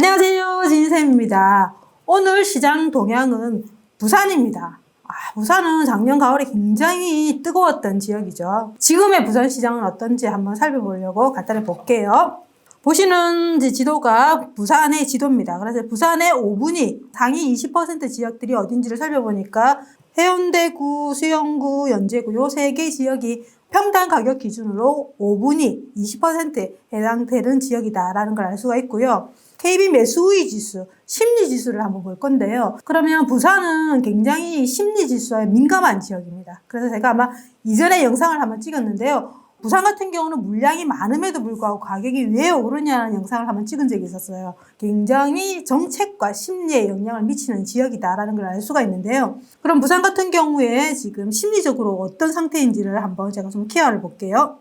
안녕하세요. 진쌤입니다. 오늘 시장 동향은 부산입니다. 아, 부산은 작년 가을에 굉장히 뜨거웠던 지역이죠. 지금의 부산 시장은 어떤지 한번 살펴보려고 간단히 볼게요. 보시는 지도가 부산의 지도입니다. 그래서 부산의 5분위 상위 20% 지역들이 어딘지를 살펴보니까 해운대구, 수영구, 연제구 요 세 개 지역이 평당 가격 기준으로 5분위 20%에 해당되는 지역이다라는 걸 알 수가 있고요. KB 매수의 지수, 심리 지수를 한번 볼 건데요. 그러면 부산은 굉장히 심리 지수에 민감한 지역입니다. 그래서 제가 아마 이전에 영상을 한번 찍었는데요. 부산 같은 경우는 물량이 많음에도 불구하고 가격이 왜 오르냐는 영상을 한번 찍은 적이 있었어요. 굉장히 정책과 심리에 영향을 미치는 지역이다라는 걸 알 수가 있는데요. 그럼 부산 같은 경우에 지금 심리적으로 어떤 상태인지를 한번 제가 좀 케어를 볼게요.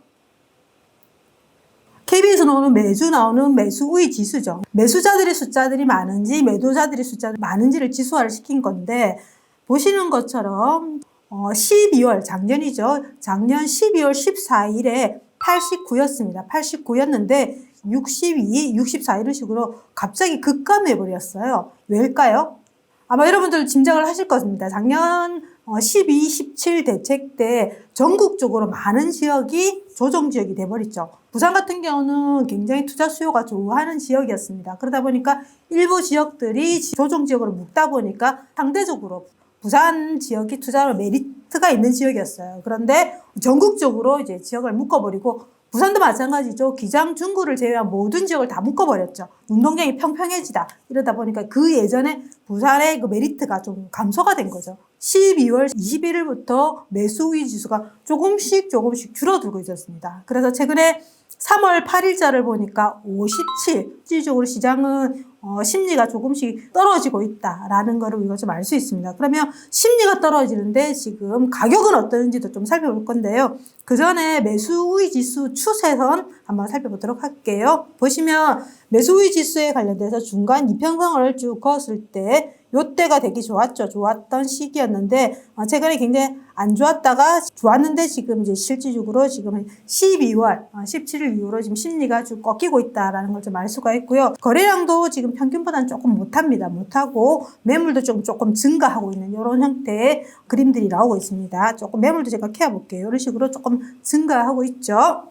KB에서 나오는 매주 나오는 매수의 지수죠. 매수자들의 숫자들이 많은지 매도자들의 숫자들이 많은지를 지수화를 시킨 건데 보시는 것처럼 어, 12월 작년이죠. 작년 12월 14일에 89였습니다. 89였는데 62, 64 이런 식으로 갑자기 급감해 버렸어요. 왜일까요? 아마 여러분들 짐작을 하실 겁니다. 작년 12, 17 대책 때 전국적으로 많은 지역이 조정 지역이 돼버렸죠. 부산 같은 경우는 굉장히 투자 수요가 좋아하는 지역이었습니다. 그러다 보니까 일부 지역들이 조정 지역으로 묶다 보니까 상대적으로 부산 지역이 투자로 메리트가 있는 지역이었어요. 그런데 전국적으로 이제 지역을 묶어버리고 부산도 마찬가지죠. 기장, 중구를 제외한 모든 지역을 다 묶어버렸죠. 운동량이 평평해지다. 이러다 보니까 그 예전에 부산의 그 메리트가 좀 감소가 된 거죠. 12월 21일부터 매수의 지수가 조금씩 조금씩 줄어들고 있었습니다. 그래서 최근에 3월 8일자를 보니까 57. 실질적으로 시장은 어, 심리가 조금씩 떨어지고 있다라는 거를 우리가 좀 알 수 있습니다. 그러면 심리가 떨어지는데 지금 가격은 어떤지도 좀 살펴볼 건데요. 그 전에 매수의 지수 추세선 한번 살펴보도록 할게요. 보시면 매수의 지수에 관련돼서 중간 이평선을 쭉 그었을 때 요때가 되게 좋았죠. 좋았던 시기였는데 어, 최근에 굉장히 안 좋았다가 좋았는데 지금 이제 실질적으로 지금 12월 17일 이후로 지금 심리가 쭉 꺾이고 있다라는 걸 좀 알 수가 있고요. 거래량도 지금 평균보다는 조금 못합니다. 못하고 매물도 좀 조금 증가하고 있는 이런 형태의 그림들이 나오고 있습니다. 조금 매물도 제가 캐어 볼게요. 이런 식으로 조금 증가하고 있죠.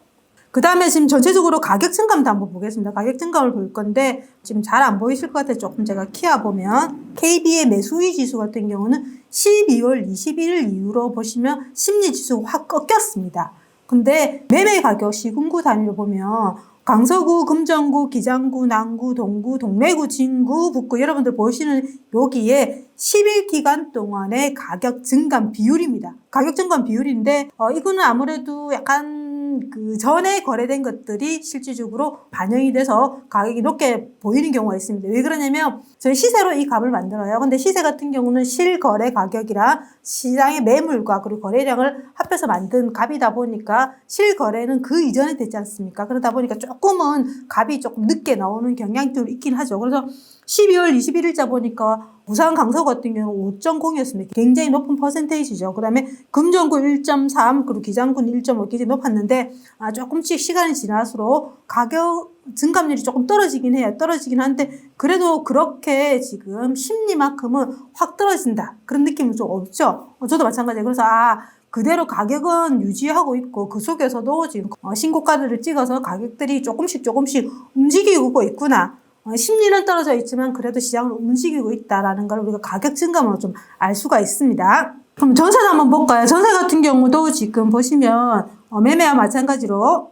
그 다음에 지금 전체적으로 가격 증감도 한번 보겠습니다. 가격 증감을 볼 건데 지금 잘 안 보이실 것 같아요. 조금 제가 키워 보면 KB의 매수의 지수 같은 경우는 12월 21일 이후로 보시면 심리 지수가 확 꺾였습니다. 근데 매매 가격 시군구 단위로 보면 강서구, 금정구, 기장구, 남구, 동구, 동래구, 진구, 북구 여러분들 보시는 여기에 10일 기간 동안의 가격 증감 비율입니다. 가격 증감 비율인데 어, 이거는 아무래도 약간 그 전에 거래된 것들이 실질적으로 반영이 돼서 가격이 높게 보이는 경우가 있습니다. 왜 그러냐면 저희 시세로 이 값을 만들어요. 근데 시세 같은 경우는 실거래 가격이랑 시장의 매물과 그리고 거래량을 합해서 만든 값이다 보니까 실거래는 그 이전에 됐지 않습니까? 그러다 보니까 조금은 값이 조금 늦게 나오는 경향도 있긴 하죠. 그래서 12월 21일자 보니까 부산 강서 같은 경우는 5.0이었습니다. 굉장히 높은 퍼센테이지죠. 그 다음에 금정구 1.3, 그리고 기장군 1.5 굉장히 높았는데, 아, 조금씩 시간이 지날수록 가격 증감률이 조금 떨어지긴 해요. 떨어지긴 한데, 그래도 그렇게 지금 심리만큼은 확 떨어진다. 그런 느낌은 좀 없죠. 어, 저도 마찬가지예요. 그래서, 아, 그대로 가격은 유지하고 있고 그 속에서도 지금 어, 신고가들을 찍어서 가격들이 조금씩 조금씩 움직이고 있구나. 어, 심리는 떨어져 있지만 그래도 시장을 움직이고 있다라는 걸 우리가 가격 증감으로 좀 알 수가 있습니다. 그럼 전세도 한번 볼까요? 전세 같은 경우도 지금 보시면 어, 매매와 마찬가지로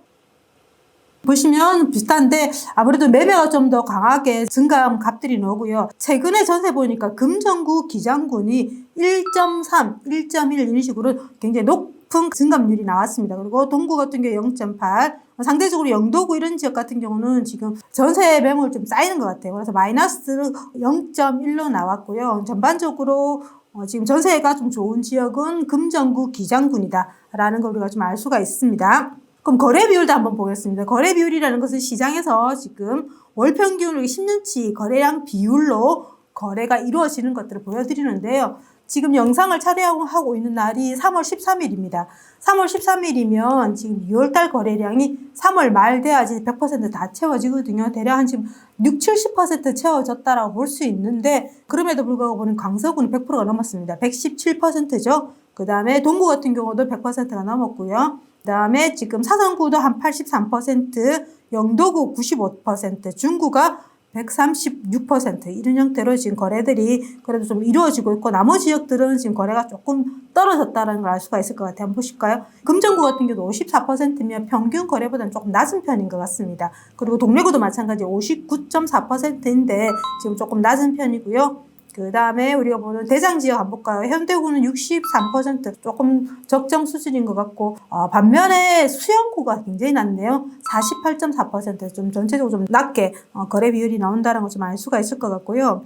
보시면 비슷한데 아무래도 매매가 좀 더 강하게 증가한 값들이 나오고요. 최근에 전세 보니까 금정구, 기장군이 1.3, 1.1 이런 식으로 굉장히 높 은 증감률이 나왔습니다. 그리고 동구 같은 경우 0.8, 상대적으로 영도구 이런 지역 같은 경우는 지금 전세 매물 좀 쌓이는 것 같아요. 그래서 마이너스 0.1로 나왔고요. 전반적으로 어, 지금 전세가 좀 좋은 지역은 금정구, 기장군이다라는 걸 우리가 좀 알 수가 있습니다. 그럼 거래 비율도 한번 보겠습니다. 거래 비율이라는 것은 시장에서 지금 월 평균 10년치 거래량 비율로 거래가 이루어지는 것들을 보여드리는데요. 지금 영상을 촬영하고 있는 날이 3월 13일입니다. 3월 13일이면 지금 6월달 거래량이 3월 말 돼야지 100%다 채워지거든요. 대략 한 지금 6, 70% 채워졌다라고 볼 수 있는데 그럼에도 불구하고 보는 강서구는 100%가 넘었습니다. 117%죠. 그 다음에 동구 같은 경우도 100%가 넘었고요. 그 다음에 지금 사상구도 한 83%, 영도구 95%, 중구가 136% 이런 형태로 지금 거래들이 그래도 좀 이루어지고 있고 나머지 지역들은 지금 거래가 조금 떨어졌다는 걸 알 수가 있을 것 같아요. 한번 보실까요? 금정구 같은 경우도 54%면 평균 거래보다는 조금 낮은 편인 것 같습니다. 그리고 동래구도 마찬가지 59.4%인데 지금 조금 낮은 편이고요. 그 다음에 우리가 보는 대장 지역 한번 볼까요? 현대구는 63% 조금 적정 수준인 것 같고 어, 반면에 수영구가 굉장히 낮네요. 48.4%좀 전체적으로 좀 낮게 어, 거래 비율이 나온다는 걸 좀 알 수가 있을 것 같고요.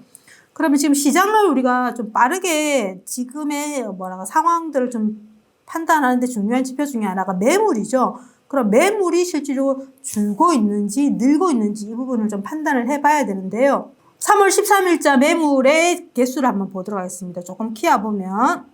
그러면 지금 시장을 우리가 좀 빠르게 지금의 뭐라고 상황들을 좀 판단하는데 중요한 지표 중에 하나가 매물이죠. 그럼 매물이 실제로 줄고 있는지 늘고 있는지 이 부분을 좀 판단을 해봐야 되는데요. 3월 13일자 매물의 개수를 한번 보도록 하겠습니다. 조금 키워 보면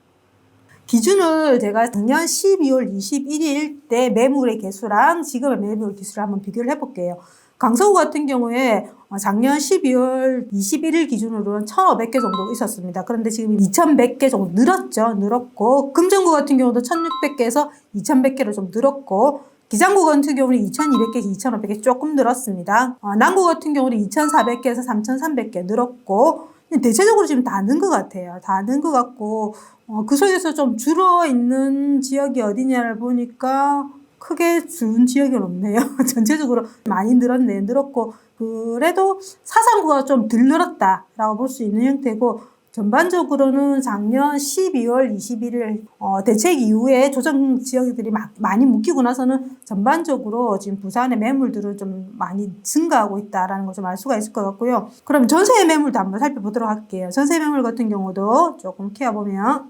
기준을 제가 작년 12월 21일 때 매물의 개수랑 지금의 매물 개수를 한번 비교를 해볼게요. 강서구 같은 경우에 작년 12월 21일 기준으로는 1,500개 정도 있었습니다. 그런데 지금 2,100개 정도 늘었죠. 늘었고 금정구 같은 경우도 1,600개에서 2,100개로 좀 늘었고 기장구 같은 경우는 2,200개에서 2,500개 조금 늘었습니다. 어, 남구 같은 경우는 2,400개에서 3,300개 늘었고 대체적으로 지금 다 는 것 같아요. 다 는 것 같고 어, 그 속에서 좀 줄어 있는 지역이 어디냐를 보니까 크게 준 지역이 없네요. 전체적으로 많이 늘었네. 늘었고 그래도 사상구가 좀 덜 늘었다라고 볼 수 있는 형태고 전반적으로는 작년 12월 21일 어, 대책 이후에 조정 지역들이 막, 많이 묶이고 나서는 전반적으로 지금 부산의 매물들은 좀 많이 증가하고 있다라는 걸 좀 알 수가 있을 것 같고요. 그럼 전세 매물도 한번 살펴보도록 할게요. 전세 매물 같은 경우도 조금 키워보면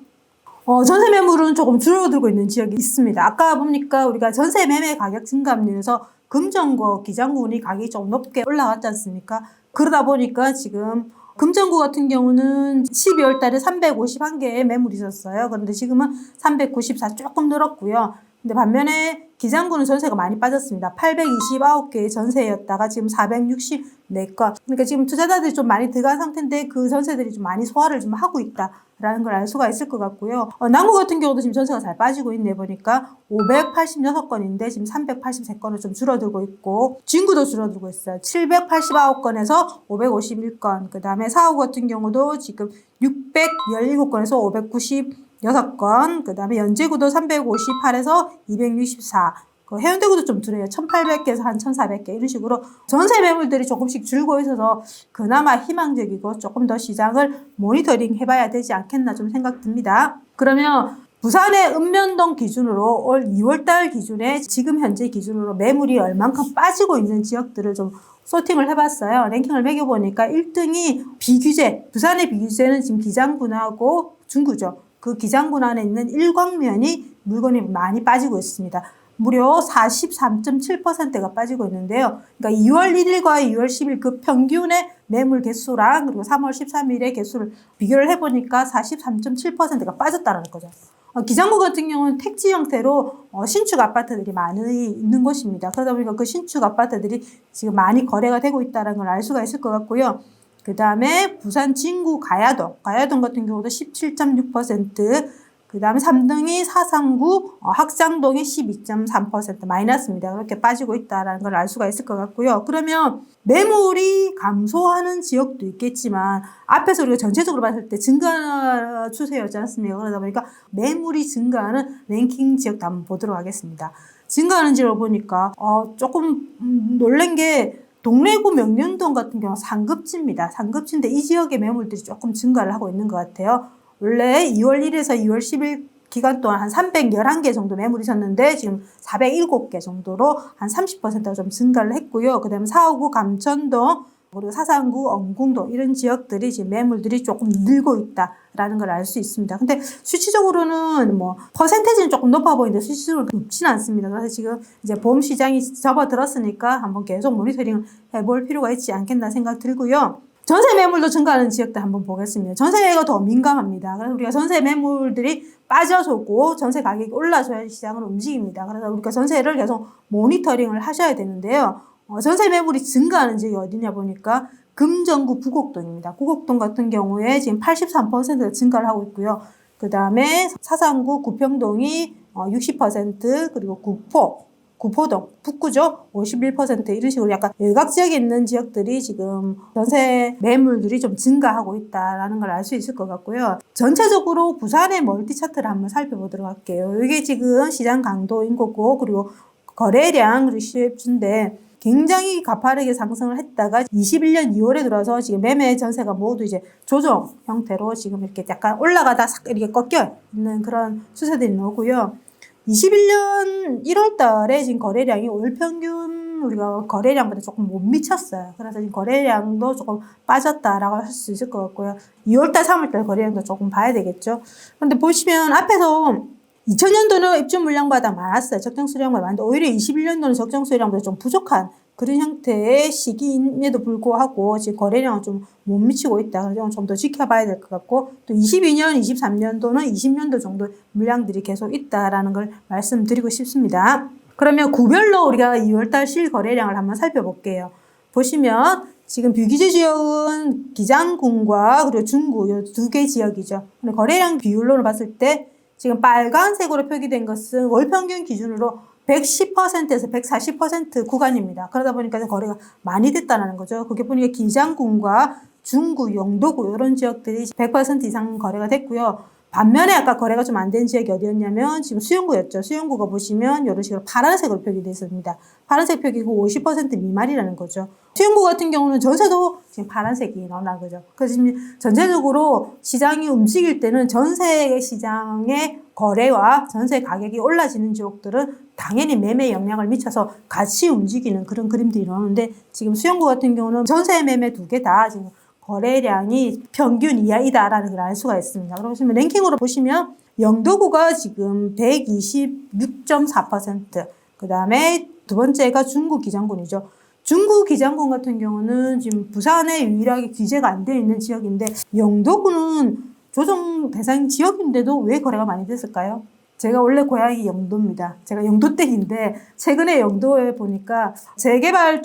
어, 전세 매물은 조금 줄어들고 있는 지역이 있습니다. 아까 보니까 우리가 전세 매매 가격 증감률에서 금정구, 기장군이 가격이 좀 높게 올라갔지 않습니까? 그러다 보니까 지금 금정구 같은 경우는 12월 달에 351개의 매물이 있었어요. 그런데 지금은 394 조금 늘었고요. 근데 반면에 기장구는 전세가 많이 빠졌습니다. 829개의 전세였다가 지금 464건. 그러니까 지금 투자자들이 좀 많이 들어간 상태인데 그 전세들이 좀 많이 소화를 좀 하고 있다 라는 걸 알 수가 있을 것 같고요. 어, 남구 같은 경우도 지금 전세가 잘 빠지고 있네 보니까 586건인데 지금 383건으로 좀 줄어들고 있고 진구도 줄어들고 있어요. 789건에서 551건. 그 다음에 사후 같은 경우도 지금 617건에서 590 6건, 그 다음에 연제구도 358에서 264, 그 해운대구도 좀 줄어요. 1800개에서 한 1400개 이런 식으로 전세 매물들이 조금씩 줄고 있어서 그나마 희망적이고 조금 더 시장을 모니터링 해봐야 되지 않겠나 좀 생각 듭니다. 그러면 부산의 읍면동 기준으로 올 2월달 기준에 지금 현재 기준으로 매물이 얼만큼 빠지고 있는 지역들을 좀 소팅을 해봤어요. 랭킹을 매겨보니까 1등이 비규제, 부산의 비규제는 지금 기장군하고 중구죠. 그 기장군 안에 있는 일광면이 물건이 많이 빠지고 있습니다. 무려 43.7%가 빠지고 있는데요. 그러니까 2월 1일과 2월 10일 그 평균의 매물 개수랑 그리고 3월 13일의 개수를 비교를 해보니까 43.7%가 빠졌다는 거죠. 어, 기장구 같은 경우는 택지 형태로 어, 신축 아파트들이 많이 있는 곳입니다. 그러다 보니까 그 신축 아파트들이 지금 많이 거래가 되고 있다는 걸 알 수가 있을 것 같고요. 그 다음에 부산 진구 가야동, 가야동 같은 경우도 17.6%, 그 다음에 3등이 사상구 어, 학장동이 12.3% 마이너스입니다. 그렇게 빠지고 있다는 걸 알 수가 있을 것 같고요. 그러면 매물이 감소하는 지역도 있겠지만 앞에서 우리가 전체적으로 봤을 때 증가 추세였지 않습니까? 그러다 보니까 매물이 증가하는 랭킹 지역도 한번 보도록 하겠습니다. 증가하는 지역을 보니까 어, 조금 음, 놀란 게 동래구 명륜동 같은 경우 상급지입니다. 상급지인데 이 지역의 매물들이 조금 증가를 하고 있는 것 같아요. 원래 2월 1일에서 2월 10일 기간 동안 한 311개 정도 매물이 있었는데 지금 407개 정도로 한 30%가 좀 증가를 했고요. 그 다음에 사호구 감천동 그리고 사상구, 엄궁도 이런 지역들이 지금 매물들이 조금 늘고 있다라는 걸 알 수 있습니다. 근데 수치적으로는 뭐 퍼센테이지는 조금 높아 보이는데 수치적으로 높지는 않습니다. 그래서 지금 이제 보험 시장이 접어들었으니까 한번 계속 모니터링 해볼 필요가 있지 않겠나 생각 들고요. 전세 매물도 증가하는 지역들 한번 보겠습니다. 전세가 더 민감합니다. 그래서 우리가 전세 매물들이 빠져서고 전세 가격이 올라서야 시장을 움직입니다. 그래서 우리가 전세를 계속 모니터링을 하셔야 되는데요. 어, 전세 매물이 증가하는 지역이 어디냐 보니까 금정구 부곡동입니다. 구곡동 같은 경우에 지금 83%가 증가를 하고 있고요. 그 다음에 사상구 구평동이 어, 60% 그리고 구포 구포동, 북구죠. 51% 이런 식으로 약간 외곽 지역에 있는 지역들이 지금 전세 매물들이 좀 증가하고 있다라는 걸 알 수 있을 것 같고요. 전체적으로 부산의 멀티 차트를 한번 살펴보도록 할게요. 이게 지금 시장 강도인 거고 그리고 거래량 그리고 시입주인데 굉장히 가파르게 상승을 했다가 21년 2월에 들어서 지금 매매 전세가 모두 이제 조정 형태로 지금 이렇게 약간 올라가다 싹 이렇게 꺾여 있는 그런 추세들이 나오고요. 21년 1월 달에 지금 거래량이 올 평균 우리가 거래량보다 조금 못 미쳤어요. 그래서 지금 거래량도 조금 빠졌다라고 할 수 있을 것 같고요. 2월 달, 3월 달 거래량도 조금 봐야 되겠죠. 근데 보시면 앞에서 2000년도는 입주 물량보다 많았어요. 적정 수량보다 많은데 오히려 21년도는 적정 수량보다 좀 부족한 그런 형태의 시기임에도 불구하고 지금 거래량은 좀 못 미치고 있다. 그래서 좀 더 지켜봐야 될 것 같고 또 22년, 23년도는 20년도 정도 물량들이 계속 있다라는 걸 말씀드리고 싶습니다. 그러면 구별로 우리가 2월달 실거래량을 한번 살펴볼게요. 보시면 지금 비규제 지역은 기장군과 그리고 중구 이 두 개 지역이죠. 근데 거래량 비율로 봤을 때 지금 빨간색으로 표기된 것은 월 평균 기준으로 110%에서 140% 구간입니다. 그러다 보니까 거래가 많이 됐다는 거죠. 그게 보니까 기장군과 중구, 영도구 이런 지역들이 100% 이상 거래가 됐고요. 반면에 아까 거래가 좀 안 된 지역이 어디였냐면 지금 수영구였죠. 수영구가 보시면 이런 식으로 파란색으로 표기되어 있습니다. 파란색 표기고 50% 미만이라는 거죠. 수영구 같은 경우는 전세도 지금 파란색이 나오는 거죠. 그래서 지금 전체적으로 시장이 움직일 때는 전세 시장의 거래와 전세 가격이 올라지는 지역들은 당연히 매매 영향을 미쳐서 같이 움직이는 그런 그림들이 나오는데 지금 수영구 같은 경우는 전세 매매 두 개 다 지금 거래량이 평균 이하이다라는 걸 알 수가 있습니다. 그러시면 랭킹으로 보시면 영도구가 지금 126.4%, 그 다음에 두 번째가 중구 기장군이죠. 중구 기장군 같은 경우는 지금 부산에 유일하게 규제가 안 되어 있는 지역인데 영도구는 조정 대상 지역인데도 왜 거래가 많이 됐을까요? 제가 원래 고향이 영도입니다. 제가 영도댁인데 최근에 영도에 보니까 재개발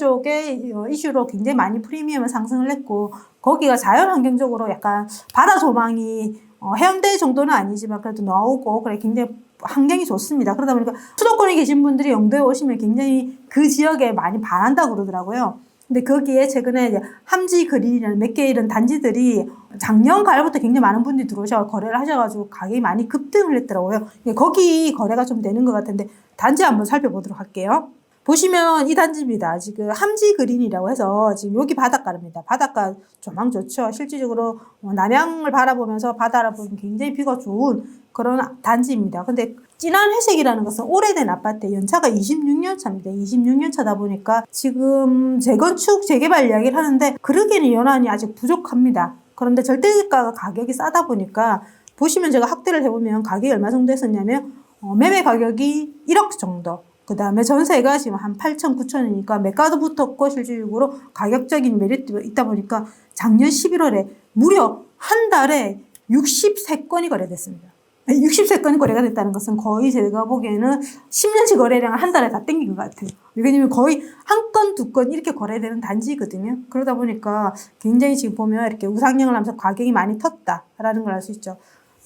어, 이슈로 굉장히 많이 프리미엄을 상승을 했고 거기가 자연환경적으로 약간 바다 조망이 어, 해운대 정도는 아니지만 그래도 나오고 그래 굉장히 환경이 좋습니다. 그러다 보니까 수도권에 계신 분들이 영도에 오시면 굉장히 그 지역에 많이 반한다고 그러더라고요. 근데 거기에 최근에 함지 그린이라는 몇 개 이런 단지들이 작년 가을부터 굉장히 많은 분들이 들어오셔 거래를 하셔가지고 가격이 많이 급등을 했더라고요. 거기 거래가 좀 되는 것 같은데 단지 한번 살펴보도록 할게요. 보시면 이 단지입니다. 지금 함지 그린이라고 해서 지금 여기 바닷가입니다. 바닷가 조망 좋죠. 실질적으로 뭐 남양을 바라보면서 바다를 보면 굉장히 뷰가 좋은 그런 단지입니다. 근데 진한 회색이라는 것은 오래된 아파트 연차가 26년 차입니다. 26년 차다 보니까 지금 재건축 재개발 이야기를 하는데 그러기에는 연한이 아직 부족합니다. 그런데 절대가 가격이 싸다 보니까 보시면 제가 확대를 해보면 가격이 얼마 정도 했었냐면 어, 매매 가격이 1억 정도 그 다음에 전세가 지금 한 8천, 9천이니까 매가도 붙었고 실질적으로 가격적인 메리트가 있다 보니까 작년 11월에 무려 한 달에 63건이 거래됐습니다. 60세건이 거래가 됐다는 것은 거의 제가 보기에는 10년치 거래량을 한 달에 다 땡긴 것 같아요. 왜냐면 거의 한 건, 두 건 이렇게 거래되는 단지거든요. 그러다 보니까 굉장히 지금 보면 이렇게 우상향을 하면서 가격이 많이 텄다라는 걸 알 수 있죠.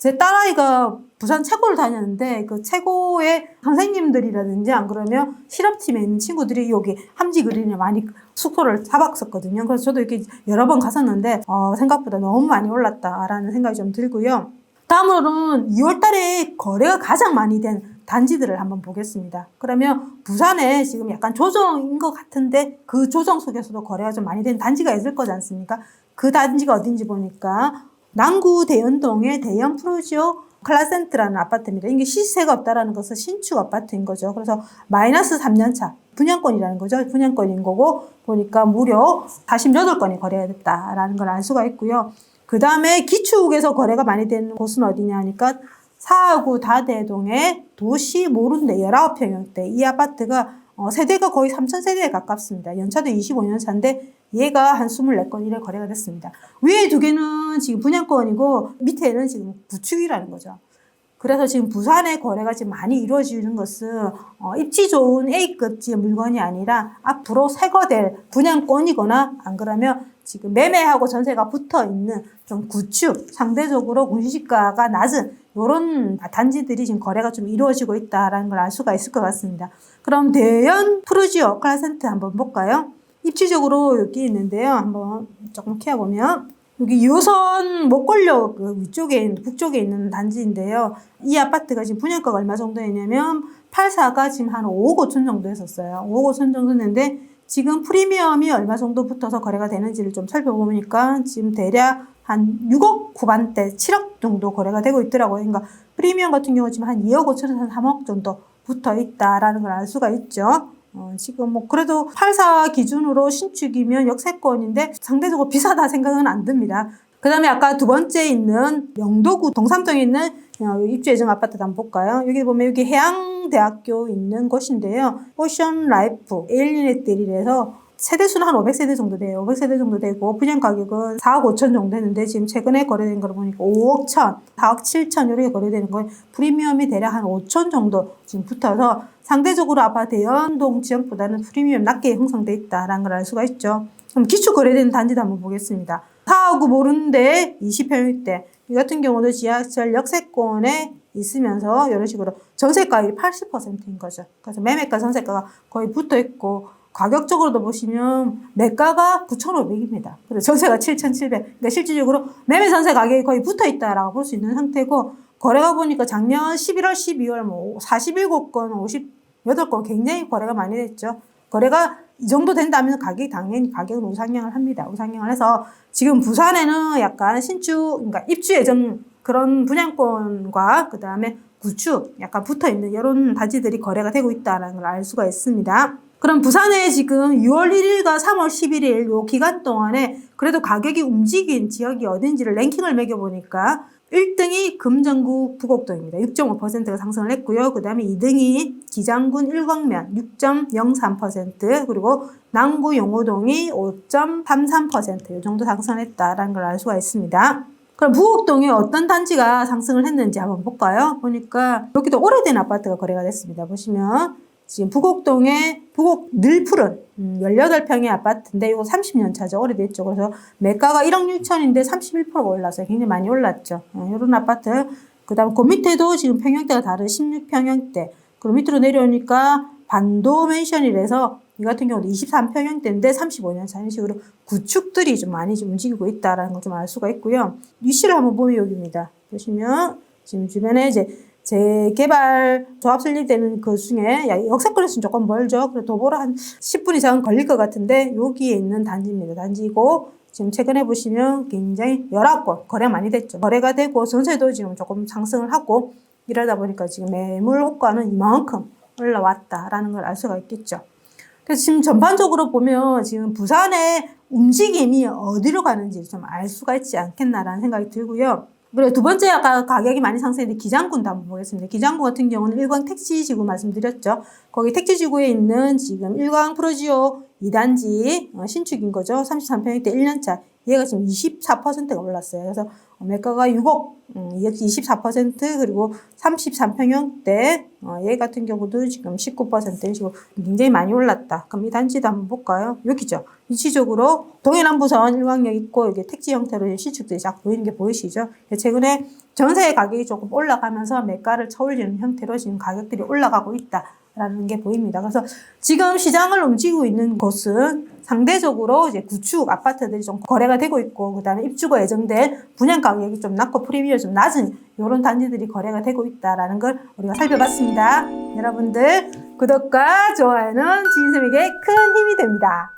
제 딸아이가 부산 체고를 다녔는데 그 체고의 선생님들이라든지 안 그러면 실업팀에 있는 친구들이 여기 함지 그린에 많이 숙소를 잡았었거든요. 그래서 저도 이렇게 여러 번 갔었는데 어, 생각보다 너무 많이 올랐다라는 생각이 좀 들고요. 다음으로는 2월 달에 거래가 가장 많이 된 단지들을 한번 보겠습니다. 그러면 부산에 지금 약간 조정인 것 같은데 그 조정 속에서도 거래가 좀 많이 된 단지가 있을 거지 않습니까? 그 단지가 어딘지 보니까 남구 대연동의 대연 프로지오 클라센트라는 아파트입니다. 이게 시세가 없다라는 것은 신축 아파트인 거죠. 그래서 마이너스 3년 차 분양권이라는 거죠. 분양권인 거고 보니까 무려 48건이 거래가 됐다라는 걸 알 수가 있고요. 그 다음에 기축에서 거래가 많이 되는 곳은 어디냐 하니까 사하구 다대동의 도시 모른데 19평형대 이 아파트가 어, 세대가 거의 3,000세대에 가깝습니다. 연차도 25년 차인데 얘가 한 24건 이래 거래가 됐습니다. 위에 두 개는 지금 분양권이고 밑에는 지금 구축이라는 거죠. 그래서 지금 부산의 거래가 지금 많이 이루어지는 것은 어, 입지 좋은 A급지의 물건이 아니라 앞으로 새거될 분양권이거나 안 그러면 지금 매매하고 전세가 붙어 있는 좀 구축, 상대적으로 공시지가가 낮은 이런 단지들이 지금 거래가 좀 이루어지고 있다라는 걸 알 수가 있을 것 같습니다. 그럼 대연 프루지오 클라센트 한번 볼까요? 입지적으로 여기 있는데요. 한번 조금 키워보면 여기 요선 목골역 그 위쪽에 북쪽에 있는 단지인데요. 이 아파트가 지금 분양가가 얼마 정도였냐면 84가 지금 한 5억 5천 정도 했었어요. 5억 5천 정도 했는데 지금 프리미엄이 얼마 정도 붙어서 거래가 되는지를 좀 살펴보니까 지금 대략 한 6억 후반대 7억 정도 거래가 되고 있더라고요. 그러니까 프리미엄 같은 경우 지금 한 2억 5천에서 한 3억 정도 붙어 있다라는 걸 알 수가 있죠. 어, 지금 뭐 그래도 84 기준으로 신축이면 역세권인데 상대적으로 비싸다 생각은 안 듭니다. 그 다음에 아까 두 번째 있는 영도구 동삼동에 있는 어, 입주 예정 아파트 한번 볼까요? 여기 보면 여기 해양대학교 있는 곳인데요. 오션 라이프 에일리넷들이라서 세대수는 한 500세대 정도 돼요. 500세대 정도 되고 분양 가격은 4억 5천 정도 했는데 지금 최근에 거래된 걸 보니까 5억 천, 4억 7천 이렇게 거래되는 거예요. 프리미엄이 대략 한 5천 정도 지금 붙어서 상대적으로 아파트 대연동 지역보다는 프리미엄 낮게 형성돼 있다라는 걸 알 수가 있죠. 그럼 기초 거래되는 단지도 한번 보겠습니다. 4하고 모르는데 20평일대 이 같은 경우도 지하철 역세권에 있으면서 이런 식으로 전세가율이 80%인 거죠. 그래서 매매가 전세가가 거의 붙어 있고 가격적으로도 보시면 매가가 9,500입니다. 그리고 전세가 7,700. 그러니까 실질적으로 매매 전세 가격이 거의 붙어 있다라고 볼 수 있는 상태고 거래가 보니까 작년 11월, 12월 뭐 47곳건, 58건 굉장히 거래가 많이 됐죠. 거래가 이 정도 된다면 가격이 당연히 가격은 우상향을 합니다. 우상향을 해서 지금 부산에는 약간 신축, 그러니까 입주 예정 그런 분양권과 그 다음에 구축 약간 붙어 있는 이런 단지들이 거래가 되고 있다는 걸 알 수가 있습니다. 그럼 부산에 지금 6월 1일과 3월 11일 요 기간 동안에 그래도 가격이 움직인 지역이 어딘지를 랭킹을 매겨보니까 1등이 금정구 부곡동입니다. 6.5%가 상승을 했고요. 그 다음에 2등이 기장군 일광면 6.03% 그리고 남구 용호동이 5.33%이 정도 상승했다라는 걸 알 수가 있습니다. 그럼 부곡동에 어떤 단지가 상승을 했는지 한번 볼까요? 보니까 여기도 오래된 아파트가 거래가 됐습니다. 보시면 지금 부곡동에 부곡 늘푸른 음, 18평의 아파트인데 이거 30년 차죠. 오래됐죠. 그래서 매가가 1억 6천인데 31%가 올랐어요. 굉장히 많이 올랐죠. 어, 이런 아파트. 그 다음 그 밑에도 지금 평형대가 다른 16평형대. 그리고 밑으로 내려오니까 반도 맨션이라서 이 같은 경우도 23평형대인데 35년 차 이런 식으로 구축들이 좀 많이 좀 움직이고 있다라는 걸 좀 알 수가 있고요. 위치를 한번 보면 여기입니다. 보시면 지금 주변에 이제 재개발 조합 설립되는 그 중에 야, 역세권에서는 조금 멀죠. 그래서 도보로 한 10분 이상 걸릴 것 같은데 여기에 있는 단지입니다. 단지고 지금 최근에 보시면 굉장히 19건 거래 많이 됐죠. 거래가 되고 전세도 지금 조금 상승을 하고 이러다 보니까 지금 매물 호가는 이만큼 올라왔다라는 걸 알 수가 있겠죠. 그래서 지금 전반적으로 보면 지금 부산의 움직임이 어디로 가는지 좀 알 수가 있지 않겠나라는 생각이 들고요. 그리고 두 번째 아까 가격이 많이 상승했는데 기장군도 한번 보겠습니다. 기장군 같은 경우는 일광 택지지구 말씀드렸죠. 거기 택지지구에 있는 지금 일광 프로지오 2단지 어, 신축인 거죠. 33평일 때 1년차. 얘가 지금 24%가 올랐어요. 그래서 매가가 6억, 음, 24% 그리고 33평형대 어, 얘 같은 경우도 지금 19% 식으로 굉장히 많이 올랐다. 그럼 이 단지도 한번 볼까요? 여기죠. 위치적으로 동해남부선 일광역 있고 여기 택지 형태로 신축들이 쫙 보이는 게 보이시죠? 최근에 전세 가격이 조금 올라가면서 매가를 쳐올리는 형태로 지금 가격들이 올라가고 있다. 라는 게 보입니다. 그래서 지금 시장을 움직이고 있는 곳은 상대적으로 이제 구축 아파트들이 좀 거래가 되고 있고 그다음에 입주가 예정된 분양 가격이 좀 낮고 프리미엄이 좀 낮은 이런 단지들이 거래가 되고 있다라는 걸 우리가 살펴봤습니다. 여러분들 구독과 좋아요는 지인쌤에게 큰 힘이 됩니다.